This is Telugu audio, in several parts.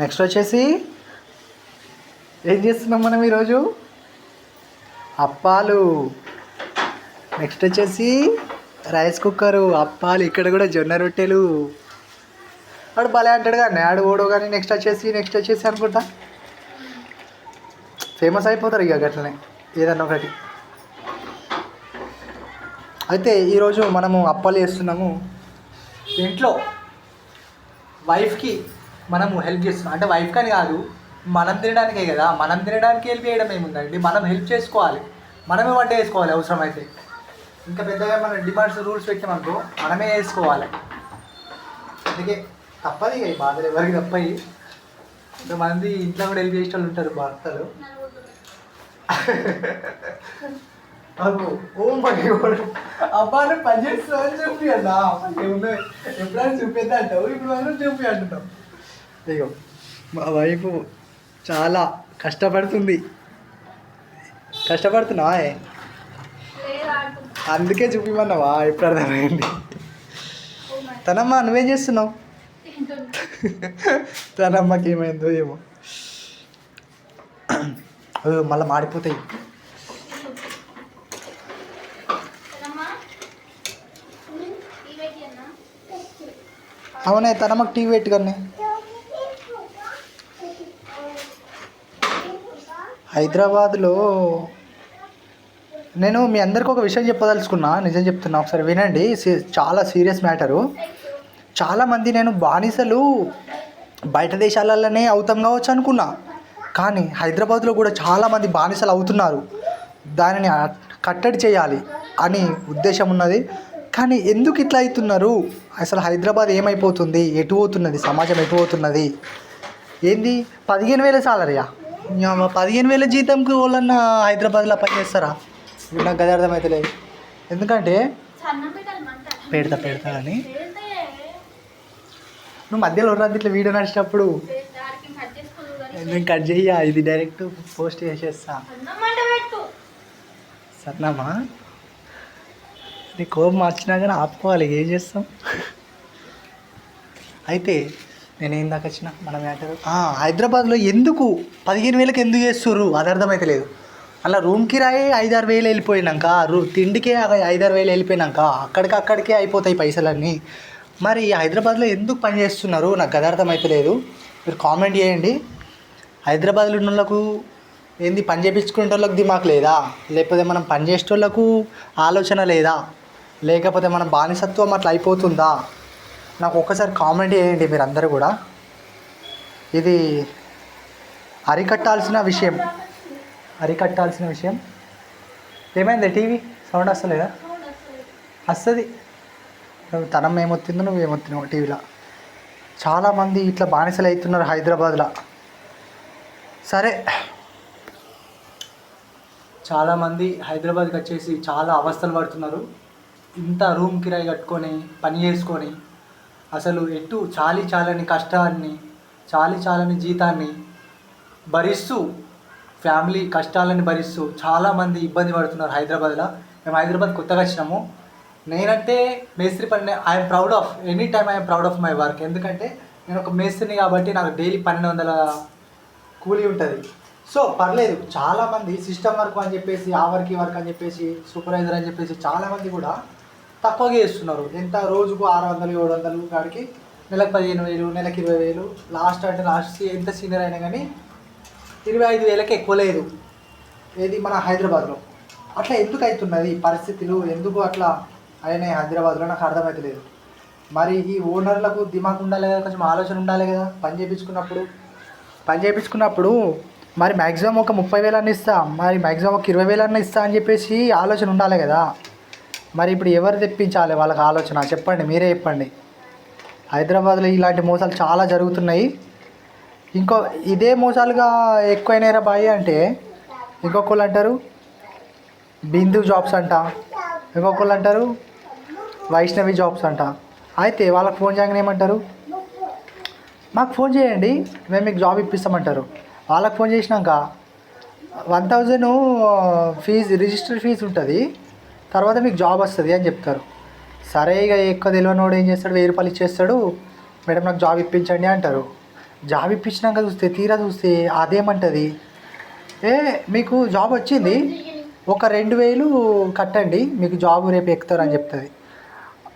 నెక్స్ట్ వచ్చేసి ఏం చేస్తున్నాం మనం ఈరోజు? అప్పాలు. నెక్స్ట్ వచ్చేసి రైస్ కుక్కరు అప్పాలు ఇక్కడ కూడా జొన్న రొట్టెలు. వాడు భలే అంటాడు కానీ ఆడు ఓడో కానీ నెక్స్ట్ వచ్చేసి నెక్స్ట్ వచ్చేసి అనుకుంటా. ఫేమస్ అయిపోతారు ఇక గట్లనే ఏదన్నా ఒకటి. అయితే ఈరోజు మనము అప్పాలు చేస్తున్నాము. ఇంట్లో వైఫ్కి మనము హెల్ప్ చేస్తున్నాం. అంటే వైఫ్ కానీ కాదు మనం తినడానికే కదా. మనం తినడానికి హెల్ప్ చేయడం ఏముందండి? మనం హెల్ప్ చేసుకోవాలి. మనమే వంట చేసుకోవాలి అవసరమైతే. ఇంకా పెద్దగా మనం డిమాండ్స్ రూల్స్ పెట్టామనుకో మనమే వేసుకోవాలి అందుకే తప్పది ఇక ఈ బాధలు ఎవరికి తప్పయి. కొంతమంది ఇంట్లో కూడా హెల్ప్ చేసే వాళ్ళు ఉంటారు భర్తలు అబ్బో, ఓ మై గాడ్ పని చేస్తుందని అని చెప్పి అన్నా. ఎప్పుడైనా చూపేద్దా అంటావు ఇప్పుడు మనం చెప్పి అంటున్నాం ఇగో మా వైఫ్ చాలా కష్టపడుతుంది. కష్టపడుతున్నా అందుకే చూపిమన్నావా? ఎప్పుడు అర్థమైంది. తనమ్మ నువ్వేం చేస్తున్నావు? తనమ్మకి ఏమైందో ఏమో. మళ్ళీ మాడిపోతాయి. అవునే తనమ్మకి టీవీ పెట్టు హైదరాబాద్లో నేను మీ అందరికి ఒక విషయం చెప్పదలుచుకున్నా నిజం చెప్తున్నా ఒకసారి వినండి. చాలా సీరియస్ మ్యాటరు. చాలామంది నేను బానిసలు బయట దేశాలలోనే అవుతాం కావచ్చు అనుకున్నా. కానీ హైదరాబాద్లో కూడా చాలామంది బానిసలు అవుతున్నారు. దానిని కట్టడి చేయాలి అని ఉద్దేశం ఉన్నది. కానీ ఎందుకు ఇట్లా అవుతున్నారు? అసలు హైదరాబాద్ ఏమైపోతుంది? ఎటు పోతున్నది? సమాజం ఎటు పోతున్నది? ఏంది? పదిహేను వేల సాలరీయా? పదిహేను వేల జీతంకి వాళ్ళన్నా హైదరాబాద్లో పని చేస్తారా? ఇప్పుడు నాకు గది అర్థమవుతలేదు ఎందుకంటే పెడతా పెడతా అని. నువ్వు మధ్యలో ఉన్నది ఇట్లా వీడియో నడిచినప్పుడు నేను కట్ చెయ్యా ఇది డైరెక్ట్ పోస్ట్ చేసేస్తా. సరేనామా నీ కోపం వచ్చినా కానీ ఆపుకోవాలి ఏం చేస్తాం? అయితే నేను ఏం దాకా వచ్చిన మన మ్యాటర్? హైదరాబాద్లో ఎందుకు పదిహేను వేలకు ఎందుకు చేస్తుర్రు? అది అర్థమైతే లేదు అలా రూమ్ కిరాయి ఐదారు వేలు వెళ్ళిపోయినాక రూ తిండికే అవి ఐదారు వేలు వెళ్ళిపోయినాక అక్కడికి అక్కడికే అయిపోతాయి పైసలన్నీ. మరి హైదరాబాద్లో ఎందుకు పని చేస్తున్నారు? నాకు అది అయితే లేదు మీరు కామెంట్ చేయండి. హైదరాబాద్లో ఉన్న వాళ్ళకు ఏంది పని చేయించుకునే వాళ్ళకి దిమాక్ లేదా? లేకపోతే మనం పని చేసే వాళ్ళకు ఆలోచన లేదా? లేకపోతే మన బానిసత్వం అట్లా అయిపోతుందా? నాకు ఒక్కసారి కామెంట్ చేయండి మీరు అందరూ కూడా. ఇది అరికట్టాల్సిన విషయం. అరికట్టాల్సిన విషయం. ఏమైంది టీవీ? సౌండ్ వస్తలేదా? వస్తుంది. నువ్వు తనం ఏమొత్తిందో నువ్వు ఏమొత్తినావు టీవీలో. చాలామంది ఇట్లా బానిసలు అవుతున్నారు హైదరాబాద్లో. సరే. చాలామంది హైదరాబాద్కి వచ్చేసి చాలా అవస్థలు పడుతున్నారు. ఇంత రూమ్ కిరాయి కట్టుకొని పని చేసుకొని అసలు ఎటు చాలి చాలని కష్టాన్ని చాలి చాలని జీతాన్ని భరిస్తూ ఫ్యామిలీ కష్టాలని భరిస్తూ చాలామంది ఇబ్బంది పడుతున్నారు హైదరాబాద్లో. మేము హైదరాబాద్ కొత్తగా వచ్చినాము. నేనంటే మేస్త్రి పని I'm proud of any time I'm proud of my work ఎందుకంటే నేను ఒక మేస్త్రిని కాబట్టి నాకు డైలీ పన్నెండు వందల కూలీ ఉంటుంది. సో పర్లేదు చాలామంది సిస్టమ్ వర్క్ అని చెప్పేసి ఆ వర్క్ ఈ వర్క్ అని చెప్పేసి సూపర్వైజర్ అని చెప్పేసి చాలామంది కూడా తక్కువగా చేస్తున్నారు. ఎంత రోజుకు ఆరు వందలు ఏడు వందలు కాడికి నెలకు పదిహేను వేలు నెలకు ఇరవై వేలు. లాస్ట్ అంటే లాస్ట్ ఎంత సీనియర్ అయినా కానీ ఇరవై ఐదు వేలకి ఎక్కువ లేదు. ఏది మన హైదరాబాద్లో. అట్లా ఎందుకు అవుతున్నది ఈ పరిస్థితులు? ఎందుకు అట్లా అయినాయి హైదరాబాద్లో? నాకు అర్థమవుతలేదు మరి ఈ ఓనర్లకు దిమాగ్ ఉండాలి కదా? కొంచెం ఆలోచన ఉండాలి కదా? పని చేయించుకున్నప్పుడు పని చేయించుకున్నప్పుడు మరి మ్యాక్సిమం ఒక ముప్పై వేలన్నా ఇస్తా మరి మ్యాక్సిమం ఒక ఇరవై వేలన్నా ఇస్తా అని చెప్పేసి ఆలోచన ఉండాలి కదా? మరి ఇప్పుడు ఎవరు తెప్పించాలి వాళ్ళకి ఆలోచన? చెప్పండి మీరే చెప్పండి. హైదరాబాద్లో ఇలాంటి మోసాలు చాలా జరుగుతున్నాయి. ఇంకో ఇదే మోసాలుగా ఎక్కువైనారా బాయ్ అంటే ఇంకొకళ్ళు అంటారు బిందు జాబ్స్ అంట. ఇంకొకళ్ళు అంటారు వైష్ణవి జాబ్స్ అంట. అయితే వాళ్ళకి ఫోన్ చేయగానే ఏమంటారు? మాకు ఫోన్ చేయండి మేము మీకు జాబ్ ఇప్పిస్తామంటారు. వాళ్ళకి ఫోన్ చేసినాక one thousand fee register fee ఉంటుంది. తర్వాత మీకు జాబ్ వస్తుంది అని చెప్తారు. సరే ఇక ఎక్కువ తెలియనోడు ఏం చేస్తాడు? వెయ్యి రూపాయలు ఇచ్చేస్తాడు. మేడం నాకు జాబ్ ఇప్పించండి అంటారు. జాబ్ ఇప్పించినాక చూస్తే తీరా చూస్తే అదేమంటది? ఏ మీకు జాబ్ వచ్చింది? ఒక రెండు వేలు కట్టండి మీకు జాబ్ రేపు ఎక్కుతారని చెప్తుంది.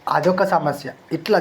అదొక సమస్య. ఇట్లా